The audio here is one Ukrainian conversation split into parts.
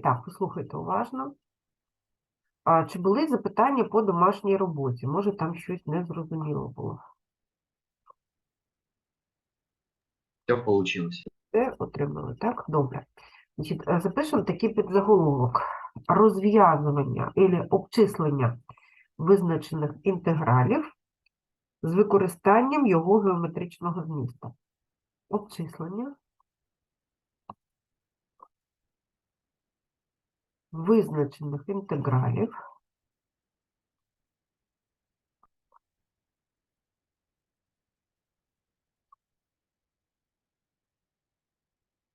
так, послухайте уважно. А, чи були запитання по домашній роботі? Може, там щось незрозуміло було. Все получилось. Все отримали, так? Добре. Значить, е, запишемо такий підзаголовок. Розв'язування або обчислення визначених інтегралів з використанням його геометричного змісту. Обчислення визначених інтегралів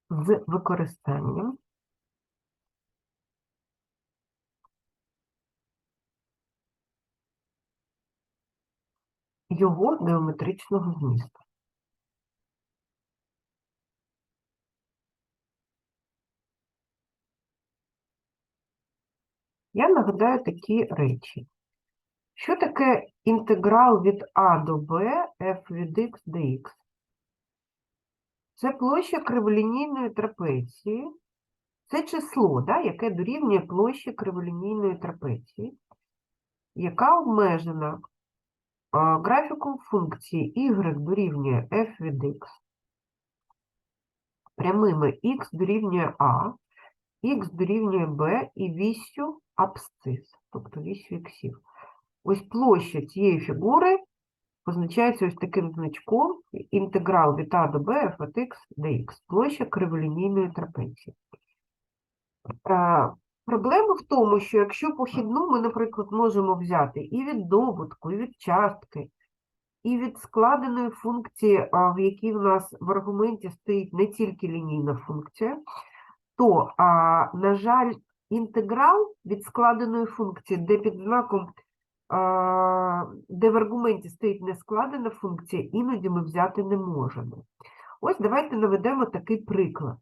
з використанням його геометричного змісту. Нагадаю такі речі. Що таке інтеграл від А до Б f від x dx? Це площа криволінійної трапеції. Це число, да, яке дорівнює площі криволінійної трапеції, яка обмежена графіком функції y дорівнює f від x, прямими x дорівнює a, x дорівнює b і вісю абсцис, тобто вісю іксів. Ось площа цієї фігури позначається ось таким значком інтеграл від а до b f от x dx, площа криволінійної трапеції. Е, Проблема в тому, що якщо похідну ми, наприклад, можемо взяти і від добутку, і від частки, і від складеної функції, в якій в нас в аргументі стоїть не тільки лінійна функція, то, а, на жаль, інтеграл від складеної функції, де під знаком, а, де в аргументі стоїть не складена функція, іноді ми взяти не можемо. Ось давайте наведемо такий приклад.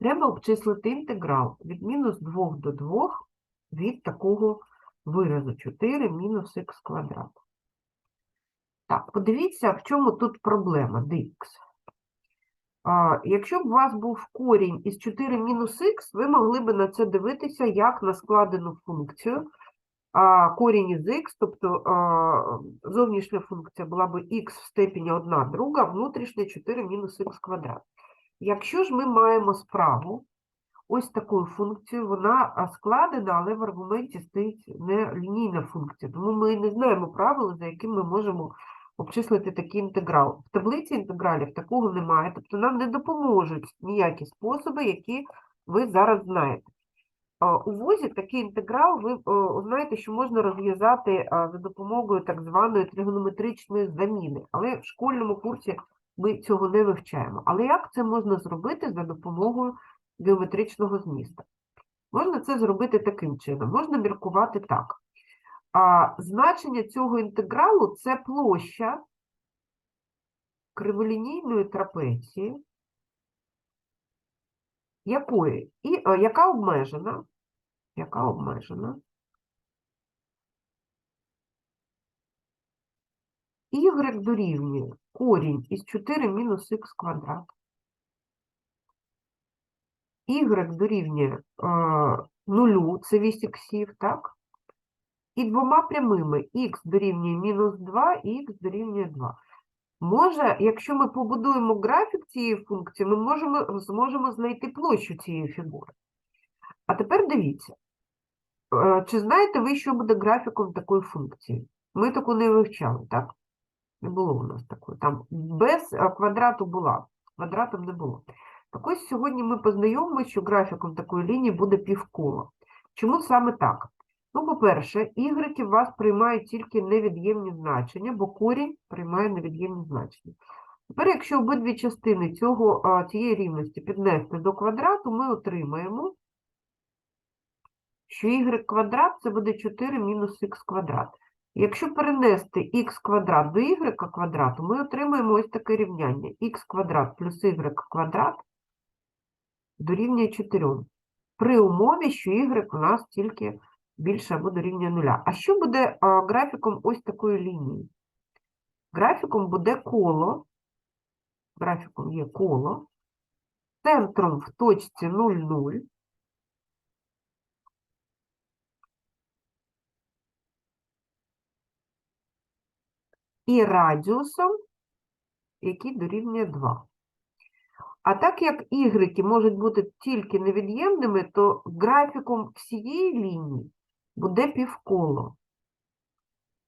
Треба обчислити інтеграл від мінус 2 до 2 від такого виразу 4 мінус х квадрат. Так, подивіться, в чому тут проблема dx. А, якщо б у вас був корінь із 4 мінус х, ви могли б на це дивитися як на складену функцію. А корінь із х, тобто а, зовнішня функція була б х в степені 1 друга, внутрішня 4 мінус х квадрат. Якщо ж ми маємо справу ось такою функцією, вона складена, але в аргументі стоїть не лінійна функція, тому ми не знаємо правила, за яким ми можемо обчислити такий інтеграл. В таблиці інтегралів такого немає, тобто нам не допоможуть ніякі способи, які ви зараз знаєте. У ВОЗі такий інтеграл, ви знаєте, що можна розв'язати за допомогою так званої тригонометричної заміни, але в школьному курсі ми цього не вивчаємо. Але як це можна зробити за допомогою геометричного змісту? Можна це зробити таким чином. Можна міркувати так. А значення цього інтегралу це площа криволінійної трапеції, якої, і, а, яка обмежена, яка обмежена y дорівнює корінь із 4 мінус х квадрат. y дорівнює е, нулю, це вісь іксів, так? І двома прямими х дорівнює мінус 2 і х дорівнює 2. Може, якщо ми побудуємо графік цієї функції, ми можемо, зможемо знайти площу цієї фігури. А тепер дивіться, е, чи знаєте ви, що буде графіком такої функції? Ми таку не вивчали, так? Не було у нас такої. Там без е, квадрату була, квадратом не було. Так ось сьогодні ми познайомимося, що графіком такої лінії буде півкола. Чому саме так? Ну, по-перше, ігреки у вас приймають тільки невід'ємні значення, бо корінь приймає невід'ємні значення. Тепер, якщо обидві частини цього, цієї рівності піднести до квадрату, ми отримаємо, що y квадрат це буде 4 мінус х квадрат. Якщо перенести х квадрат до y квадрату, ми отримаємо ось таке рівняння. х квадрат плюс y квадрат дорівнює 4. При умові, що y у нас тільки більше або дорівнює 0. А що буде графіком ось такої лінії? Графіком буде коло, графіком є коло, центром в точці 0,0, і радіусом, який дорівнює 2. А так як ігреки можуть бути тільки невід'ємними, то графіком всієї лінії буде півколо.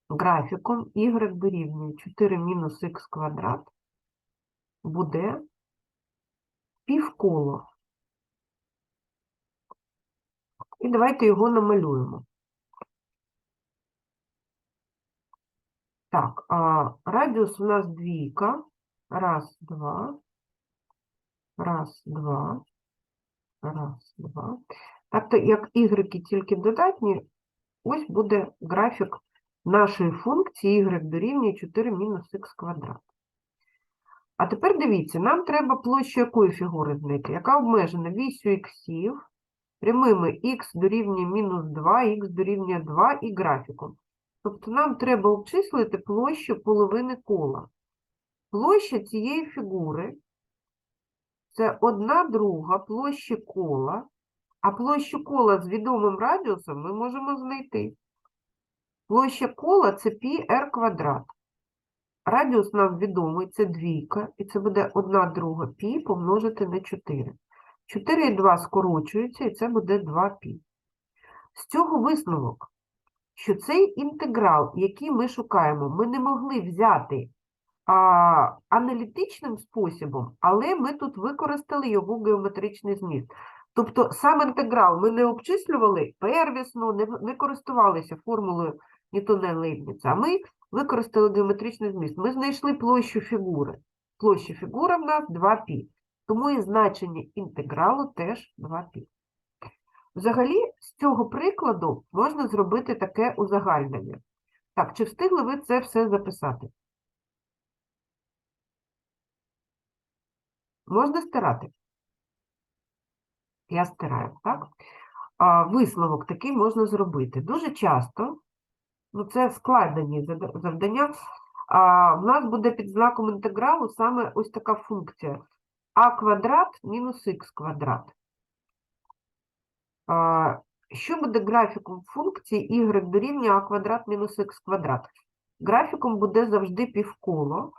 Графіком y дорівнює 4 мінус х квадрат буде півколо. І давайте його намалюємо. Так, а радіус у нас двійка. Раз, два. Раз, два. Раз, два. Тобто, як ігреки тільки додатні, ось буде графік нашої функції y дорівнює 4 мінус х квадрат. А тепер дивіться, нам треба площу якої фігури знайти, яка обмежена вісю іксів, прямими х дорівнює мінус 2, х дорівнює 2 і графіком. Тобто нам треба обчислити площу половини кола. Площа цієї фігури це одна друга площі кола, а площу кола з відомим радіусом ми можемо знайти. Площа кола це π r квадрат. Радіус нам відомий, це двійка, і це буде 1 друга π помножити на 4. 4 і 2 скорочуються, і це буде 2π. З цього висновок, що цей інтеграл, який ми шукаємо, ми не могли взяти а, аналітичним способом, але ми тут використали його геометричний зміст. Тобто сам інтеграл ми не обчислювали первісно, не, не користувалися формулою Ньютона Лейбніца, а ми використали геометричний зміст. Ми знайшли площу фігури. Площа фігури в нас 2π. Тому і значення інтегралу теж 2π. Взагалі, з цього прикладу можна зробити таке узагальнення. Так, чи встигли ви це все записати? Можна стирати? Я стираю, так? А, висновок такий можна зробити. Дуже часто, ну це складені завдання, а, в нас буде під знаком інтегралу саме ось така функція а квадрат мінус х квадрат. А, що буде графіком функції y дорівнює а квадрат мінус х квадрат? Графіком буде завжди півколо.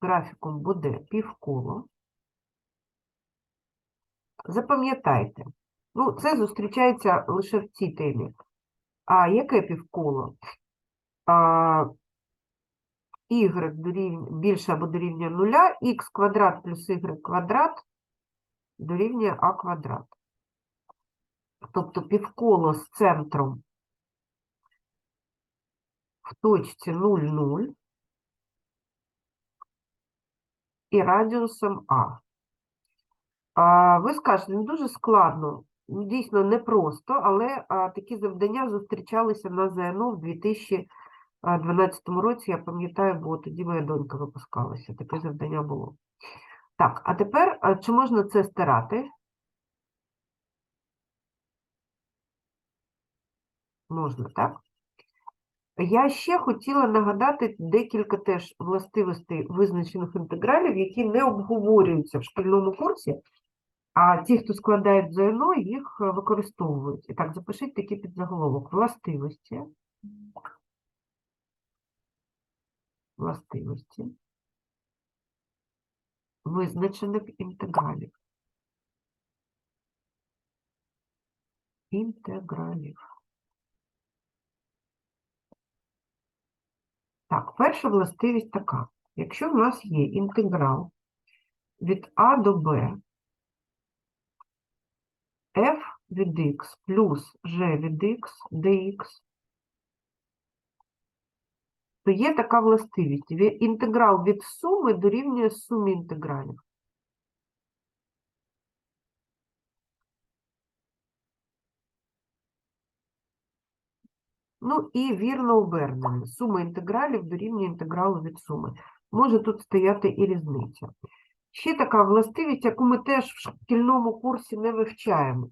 Графіком буде півколо. Запам'ятайте, ну, це зустрічається лише в цій темі. А яке півколо? Y більше або дорівнює нуля, х квадрат плюс y квадрат дорівнює а квадрат. Тобто півколо з центром в точці 0,0 і радіусом А. А, ви скажете, не дуже складно, ну, дійсно непросто, але а, такі завдання зустрічалися на ЗНО в 2012 році, я пам'ятаю, бо тоді моя донька випускалася, таке завдання було. Так, а тепер, чи можна це стирати? Можна, так? Я ще хотіла нагадати декілька теж властивостей визначених інтегралів, які не обговорюються в шкільному курсі, а ті, хто складають ЗНО, їх е, використовують. І так, запишіть такий підзаголовок. Властивості. Властивості. Визначених інтегралів. Інтегралів. Так, перша властивість така. Якщо в нас є інтеграл від А до Б, f від x плюс g від x dx, то є така властивість. Інтеграл від суми дорівнює сумі інтегралів. Ну і вірно обернене. Сума інтегралів дорівнює інтегралу від суми. Може тут стояти і різниця. Ще така властивість, яку ми теж в шкільному курсі не вивчаємо.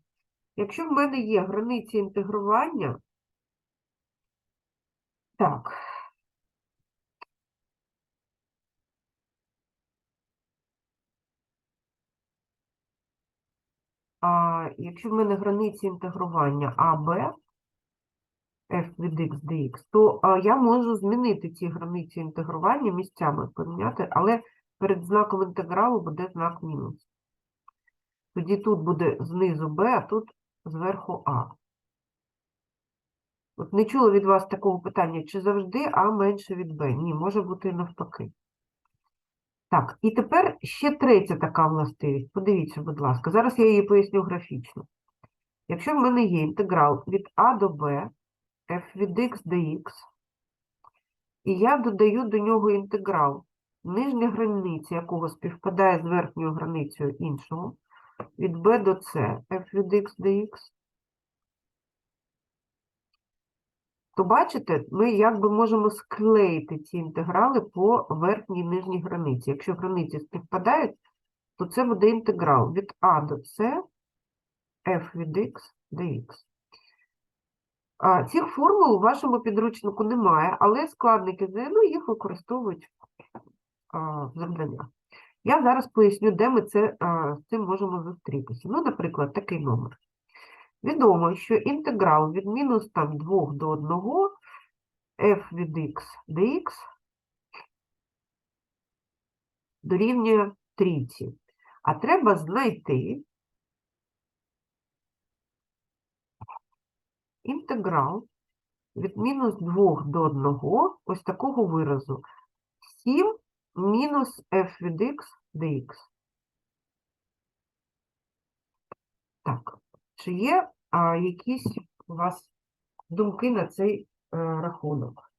Якщо в мене є границі інтегрування, так, А якщо в мене границі інтегрування А, Б, F від X, dx, то я можу змінити ці границі інтегрування місцями поміняти, але перед знаком інтегралу буде знак мінус. Тоді тут буде знизу b, а тут зверху а. От не чула від вас такого питання, чи завжди а менше від b? Ні, може бути навпаки. Так, і тепер ще третя така властивість. Подивіться, будь ласка, зараз я її поясню графічно. Якщо в мене є інтеграл від а до b, f від x dx, і я додаю до нього інтеграл, нижня границя якого співпадає з верхньою границею іншого, від b до c, f від x dx, то бачите, ми якби можемо склеїти ці інтеграли по верхній і нижній границі. Якщо границі співпадають, то це буде інтеграл від а до c, f від x dx. Цих формул у вашому підручнику немає, але складники ЗНО їх використовують а. Я зараз поясню, де ми це, з цим можемо зустрітися. Ну, наприклад, такий номер. Відомо, що інтеграл від мінус там 2 до 1 f від x dx дорівнює трійці. А треба знайти інтеграл від мінус 2 до 1 ось такого виразу 7 мінус f від x dx. Так, чи є а, якісь у вас думки на цей е, рахунок?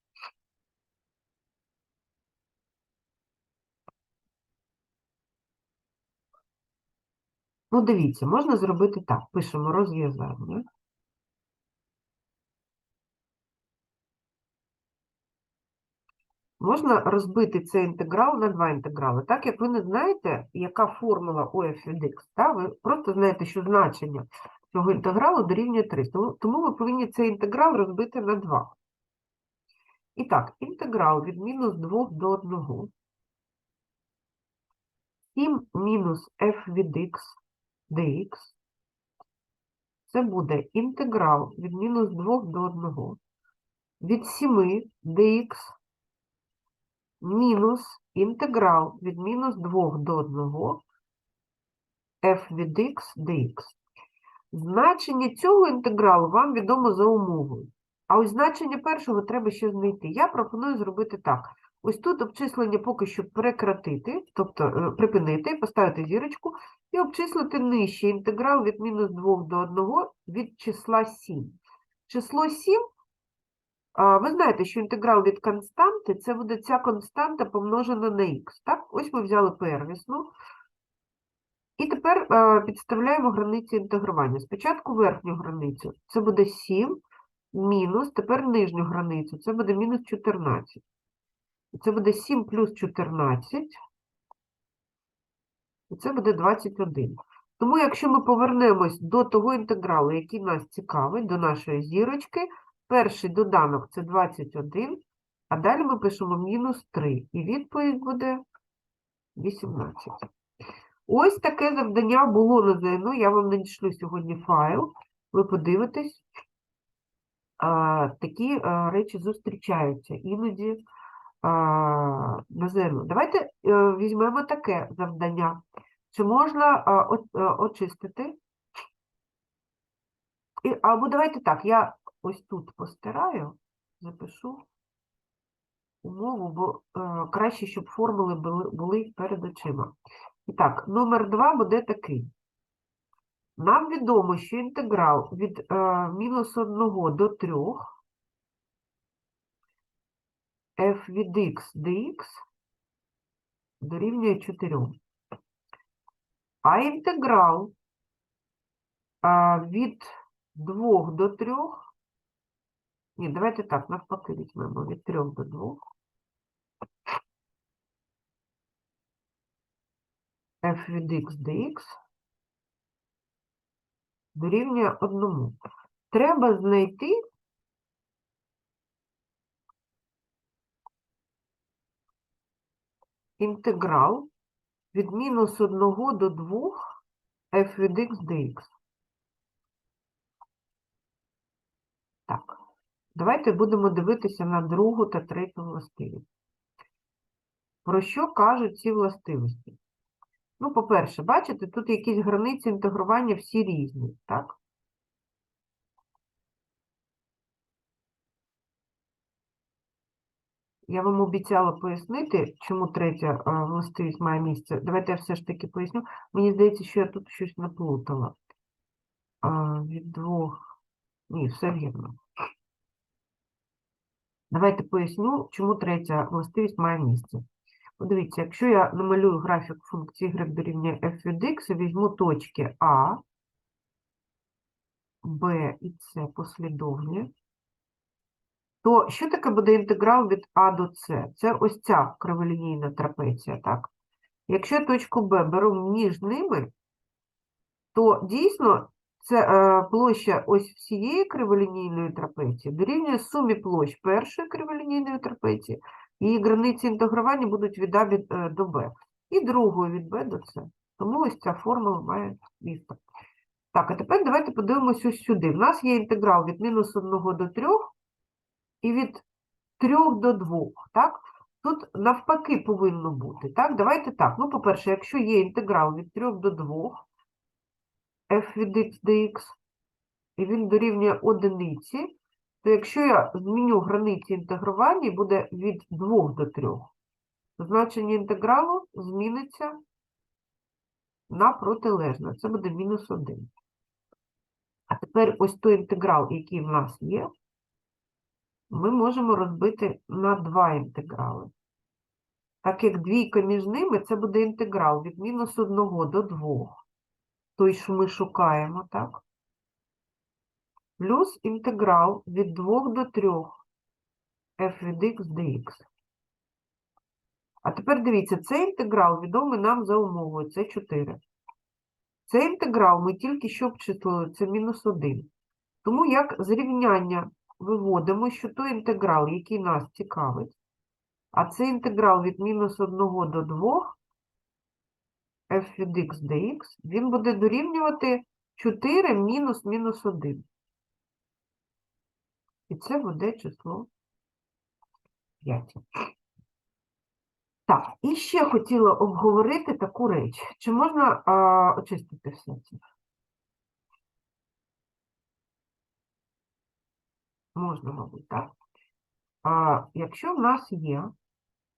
Ну, дивіться, можна зробити так. Пишемо розв'язання. Можна розбити цей інтеграл на два інтеграли. Так як ви не знаєте, яка формула f від x, та, ви просто знаєте, що значення цього інтегралу дорівнює 3. Тому, тому ви повинні цей інтеграл розбити на 2. І так, інтеграл від мінус 2 до 1. 7 мінус f від x dx. Це буде інтеграл від мінус 2 до 1. Від 7 dx мінус інтеграл від мінус 2 до 1 f від x dx. Значення цього інтегралу вам відомо за умовою. А ось значення першого треба ще знайти. Я пропоную зробити так. Ось тут обчислення поки що прекратити, тобто е, припинити, поставити зірочку, і обчислити нижче інтеграл від мінус 2 до 1 від числа 7. Число 7 а, Ви знаєте, що інтеграл від константи це буде ця константа помножена на х. Так? Ось ми взяли первісну. І тепер підставляємо границі інтегрування. Спочатку верхню границю це буде 7 мінус, тепер нижню границю, це буде мінус 14. І Це буде 7 плюс 14, і це буде 21. Тому якщо ми повернемось до того інтегралу, який нас цікавить, до нашої зірочки, Перший доданок це 21, а далі ми пишемо мінус 3. І відповідь буде 18. Ось таке завдання було на ЗНО. Я вам надішлю сьогодні файл. Ви подивитесь. А, такі а, речі зустрічаються іноді а, на ЗНО. Давайте е, візьмемо таке завдання. Чи можна а, о- а, очистити? І, або давайте так, я ось тут постираю, запишу умову, бо е, краще, щоб формули були, були перед очима. І так, номер два буде такий. Нам відомо, що інтеграл від е, мінус 1 до 3 f від x dx дорівнює 4. А інтеграл а, від 2 до 3 ні, давайте так, навпаки візьмемо від 3 до 2. f від x dx дорівнює 1. Треба знайти інтеграл від мінус 1 до 2 f від x dx. Давайте будемо дивитися на другу та третю властивість. Про що кажуть ці властивості? Ну, по-перше, бачите, тут якісь границі інтегрування всі різні, так? Я вам обіцяла пояснити, чому третя е, властивість має місце. Давайте я все ж таки поясню. Мені здається, що я тут щось наплутала. А, від двох. Ні, все вірно. Давайте поясню, чому третя властивість має місце. Подивіться, якщо я намалюю графік функції y дорівнює f від x і візьму точки А, Б і С послідовні, то що таке буде інтеграл від А до С? Це ось ця криволінійна трапеція, так? Якщо я точку Б беру між ними, то дійсно це е, площа ось всієї криволінійної трапеції дорівнює сумі площ першої криволінійної трапеції, її границі інтегрування будуть від А від, е, до Б, і другої від Б до С. Тому ось ця формула має місце. Так, а тепер давайте подивимося ось сюди. У нас є інтеграл від мінус 1 до 3 і від 3 до 2, так? Тут навпаки повинно бути, так? Давайте так. Ну, по-перше, якщо є інтеграл від 3 до 2, f від x dx, і він дорівнює одиниці, то якщо я зміню границі інтегрування, буде від 2 до 3, значення інтегралу зміниться на протилежне. Це буде мінус 1. А тепер ось той інтеграл, який в нас є, ми можемо розбити на два інтеграли. Так як двійка між ними, це буде інтеграл від мінус 1 до 2 той, що ми шукаємо, так? Плюс інтеграл від 2 до 3 f від x dx. А тепер дивіться, цей інтеграл відомий нам за умовою, це 4. Цей інтеграл ми тільки що обчислили, це мінус 1. Тому як зрівняння виводимо, що той інтеграл, який нас цікавить, а це інтеграл від мінус 1 до 2, f від x dx, він буде дорівнювати 4 мінус мінус 1. І це буде число 5. Так, і ще хотіла обговорити таку реч. Чи можна а, очистити все це? Можна, мабуть, так. А, якщо в нас є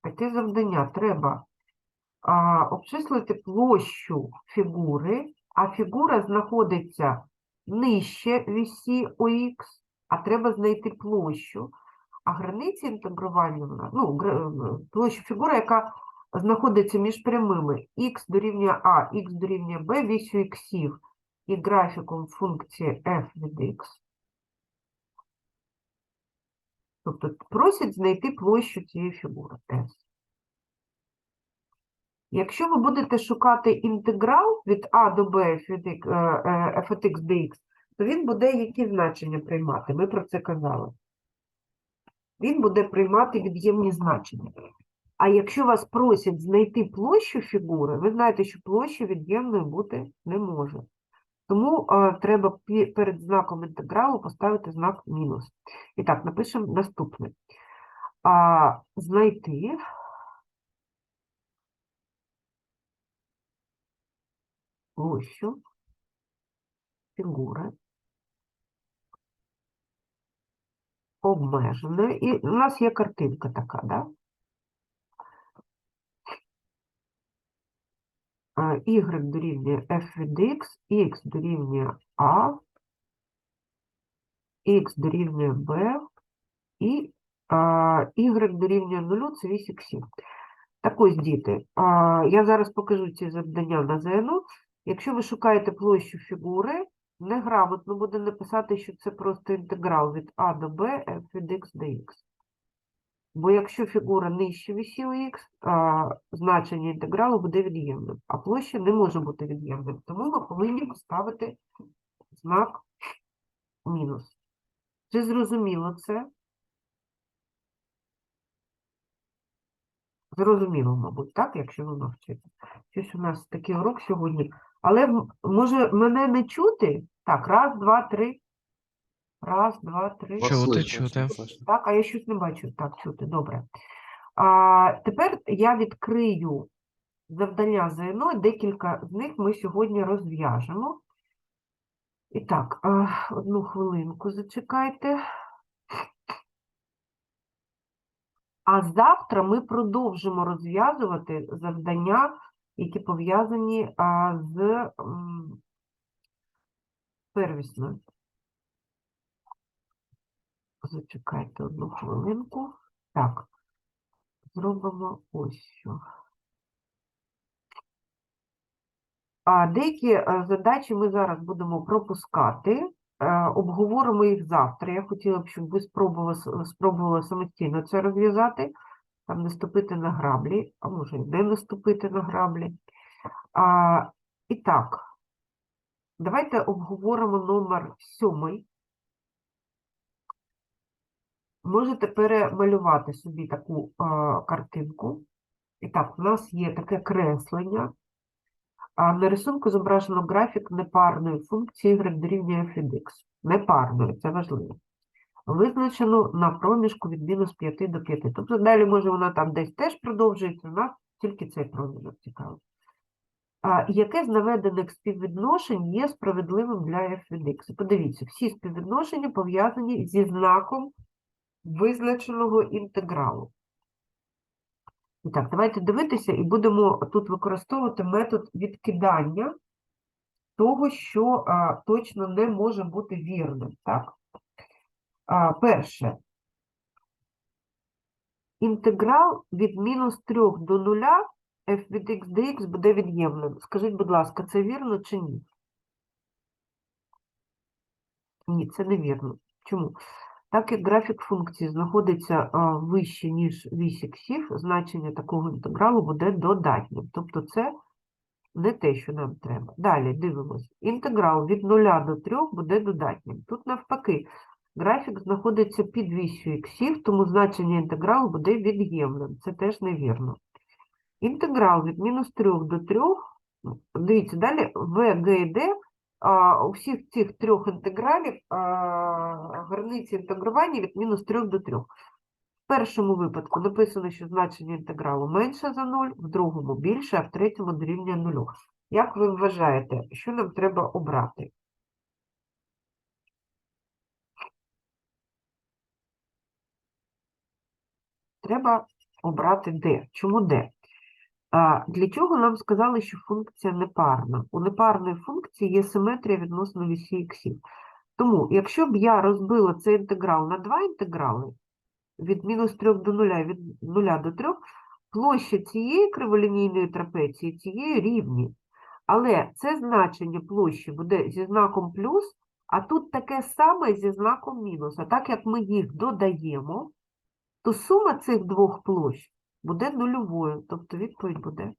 таке завдання, треба обчислити площу фігури, а фігура знаходиться нижче вісі ОХ, а треба знайти площу. А границі інтегрування, ну, площу фігури, яка знаходиться між прямими х дорівнює А, х дорівнює Б, вісю іксів і графіком функції f від x. Тобто просять знайти площу цієї фігури S. Якщо ви будете шукати інтеграл від А до Б від е, е, f x dx, то він буде які значення приймати? Ми про це казали. Він буде приймати від'ємні значення. А якщо вас просять знайти площу фігури, ви знаєте, що площа від'ємною бути не може. Тому е, треба перед знаком інтегралу поставити знак мінус. І так, напишемо наступне. А, знайти площу фігури обмеженої. І у нас є картинка така, да? Y дорівнює f від x, x дорівнює a, x дорівнює b і y дорівнює 0, це вісь іксів. Так ось, діти, я зараз покажу ці завдання на ЗНО. Якщо ви шукаєте площу фігури, неграмотно буде написати, що це просто інтеграл від а до b f від x dx. Бо якщо фігура нижче вісі х, а, значення інтегралу буде від'ємним, а площа не може бути від'ємним. Тому ми повинні поставити знак мінус. Чи зрозуміло це? Зрозуміло, мабуть, так, якщо ви навчите. Щось у нас такий урок сьогодні. Але може мене не чути? Так, раз, два, три. Раз, два, три. Вас Чути, слышно. чути. Так, а я щось не бачу. Так, чути, добре. А, тепер я відкрию завдання ЗНО, декілька з них ми сьогодні розв'яжемо. І так, а, одну хвилинку зачекайте. А завтра ми продовжимо розв'язувати завдання, які пов'язані з первісною. Зачекайте одну хвилинку. Так, зробимо ось що. А деякі е, задачі ми зараз будемо пропускати, е, обговоримо їх завтра. Я хотіла б, щоб ви спробували, спробували самостійно це розв'язати, там не ступити на граблі, а може не наступити на граблі. А, і так, давайте обговоримо номер сьомий. Можете перемалювати собі таку е, картинку. І так, у нас є таке креслення. А на рисунку зображено графік непарної функції y дорівнює f від x. Непарної, це важливо. Визначено на проміжку від мінус 5 до 5. Тобто далі, може, вона там десь теж продовжується, у нас тільки цей проміжок цікавий. Яке з наведених співвідношень є справедливим для f від x? Подивіться, всі співвідношення пов'язані зі знаком визначеного інтегралу. І так, давайте дивитися і будемо тут використовувати метод відкидання того, що а, точно не може бути вірним. Так? А, перше. Інтеграл від мінус 3 до 0 f від x dx буде від'ємним. Скажіть, будь ласка, це вірно чи ні? Ні, це не вірно. Чому? Так як графік функції знаходиться вище, ніж вісь іксів, значення такого інтегралу буде додатнім. Тобто це не те, що нам треба. Далі дивимось. Інтеграл від 0 до 3 буде додатнім. Тут навпаки, графік знаходиться під вісю іксів, тому значення інтегралу буде від'ємним. Це теж невірно. Інтеграл від мінус 3 до 3, ну, дивіться, далі В, Г і Д у всіх цих трьох інтегралів границі інтегрування від мінус 3 до 3. В першому випадку написано, що значення інтегралу менше за 0, в другому більше, а в третьому дорівнює 0. Як ви вважаєте, що нам треба обрати? Треба обрати D. Чому D? Для чого нам сказали, що функція непарна? У непарної функції є симетрія відносно вісі іксів. Тому, якщо б я розбила цей інтеграл на два інтеграли, від мінус 3 до 0 від 0 до 3, площа цієї криволінійної трапеції, цієї рівні. Але це значення площі буде зі знаком плюс, а тут таке саме зі знаком мінус. А так як ми їх додаємо, то сума цих двох площ буде нульовою, тобто відповідь буде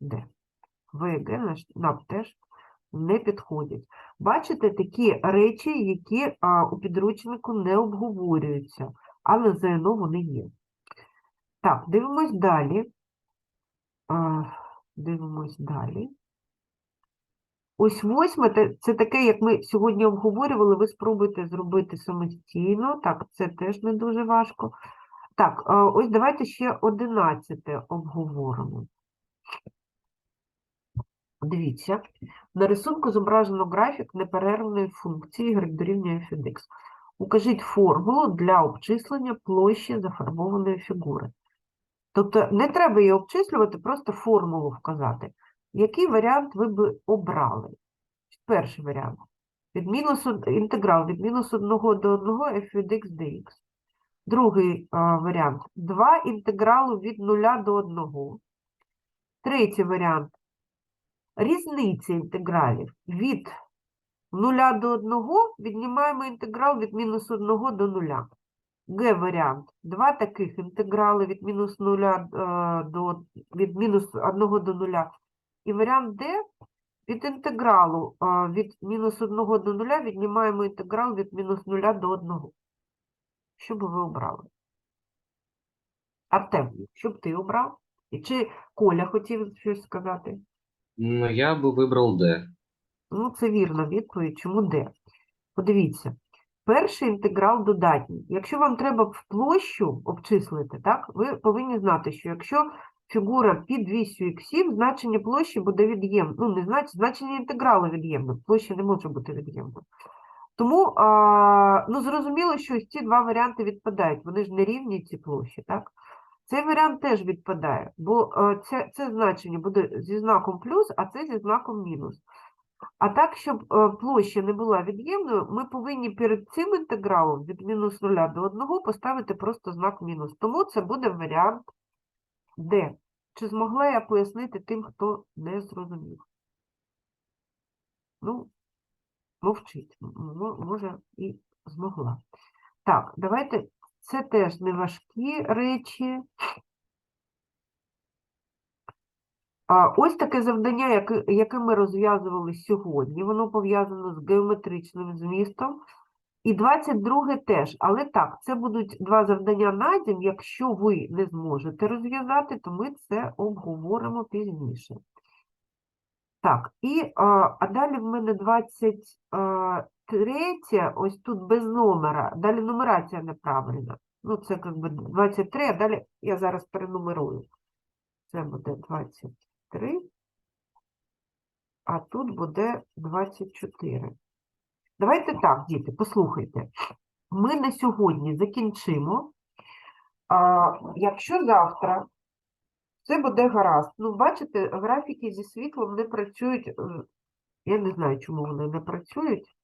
D. В і Г нам теж не підходять. Бачите, такі речі, які а, у підручнику не обговорюються, але ЗНО вони є. Так, дивимось далі. А, дивимось далі. Ось восьме, це таке, як ми сьогодні обговорювали, ви спробуйте зробити самостійно. Так, це теж не дуже важко. Так, ось давайте ще одинадцяте обговоримо. Дивіться, на рисунку зображено графік неперервної функції дорівнює x. Укажіть формулу для обчислення площі зафарбованої фігури. Тобто не треба її обчислювати, просто формулу вказати. Який варіант ви б обрали? Перший варіант. Від мінус, інтеграл від мінус 1 до 1 f від x dx. Другий а, варіант. 2 інтегралу від 0 до 1. Третій варіант. Різниця інтегралів від 0 до 1 віднімаємо інтеграл від мінус 1 до 0. Г варіант. Два таких інтеграли від мінус 0 е, до від мінус 1 до 0. І варіант Д від інтегралу е, від мінус 1 до 0 віднімаємо інтеграл від мінус 0 до 1. Що би ви обрали? Артем, що б ти обрав? І чи Коля хотів щось сказати? Ну, я бы выбрал D. Ну, це вірна відповідь. Чому Д? Подивіться. Перший інтеграл додатній. Якщо вам треба в площу обчислити, так, ви повинні знати, що якщо фігура під вісю іксів, значення площі буде від'ємне. Ну, не значить, значення інтегралу від'ємне. Площа не може бути від'ємною. Тому, ну, зрозуміло, що ось ці два варіанти відпадають. Вони ж не рівні ці площі, так? Цей варіант теж відпадає, бо е, це, це значення буде зі знаком плюс, а це зі знаком мінус. А так, щоб е, площа не була від'ємною, ми повинні перед цим інтегралом від мінус 0 до 1 поставити просто знак мінус. Тому це буде варіант Д. Чи змогла я пояснити тим, хто не зрозумів? Ну, мовчить. Може, і змогла. Так, давайте. Це теж не важкі речі. Ось таке завдання, яке, ми розв'язували сьогодні. Воно пов'язано з геометричним змістом. І 22 теж. Але так, це будуть два завдання на дім. Якщо ви не зможете розв'язати, то ми це обговоримо пізніше. Так, і а, а далі в мене 23, ось тут без номера, далі нумерація неправильна. Ну, це як би 23, а далі я зараз перенумерую. Це буде 23, а тут буде 24. Давайте так, діти, послухайте. Ми на сьогодні закінчимо. А, якщо завтра це буде гаразд. Ну, бачите, графіки зі світлом не працюють. е, Я не знаю, чому вони не працюють.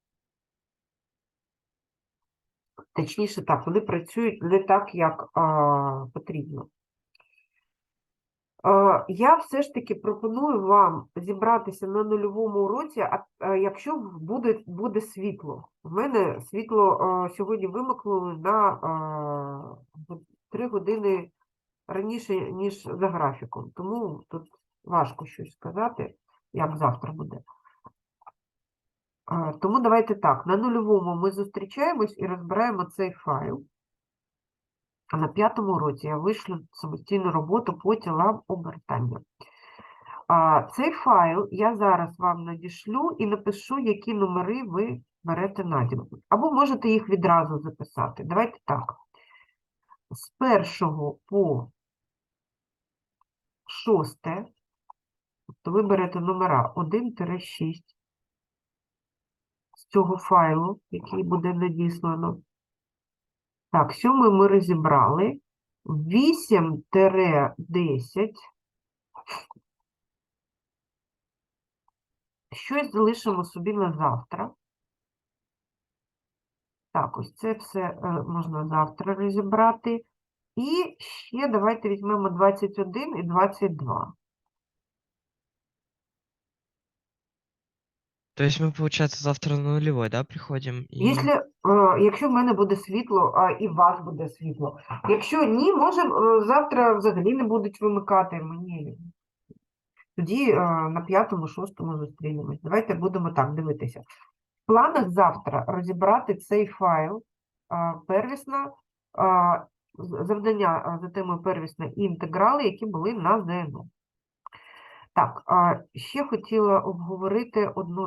Точніше так, вони працюють не так, як а, потрібно. Е, Я все ж таки пропоную вам зібратися на нульовому уроці, а, а якщо буде, буде світло. У мене світло е, сьогодні вимикнули на 3 години раніше, ніж за графіком. Тому тут важко щось сказати, як завтра буде. Тому давайте так, на нульовому ми зустрічаємось і розбираємо цей файл. А на п'ятому уроці я вишлю самостійну роботу по тілам обертання. Цей файл я зараз вам надішлю і напишу, які номери ви берете на дім. Або можете їх відразу записати. Давайте так. З першого по шосте, тобто ви берете номера 1-6 з цього файлу, який буде надіслано. Так, сьомий ми розібрали. 8-10. Щось залишимо собі на завтра. Так, ось це все е, можна завтра розібрати. І ще давайте візьмемо 21 і 22. То есть мы, получается, завтра на нулевой, да, приходим? И... Якщо, е, якщо в мене буде світло, а і у вас буде світло. Якщо ні, може е, завтра взагалі не будуть вимикати мені. Тоді е, на п'ятому, шостому зустрінемось. Давайте будемо так дивитися. В планах завтра розібрати цей файл е, первісна, е, завдання за темою первісна і інтеграли, які були на ЗНО. Так, ще хотіла обговорити одну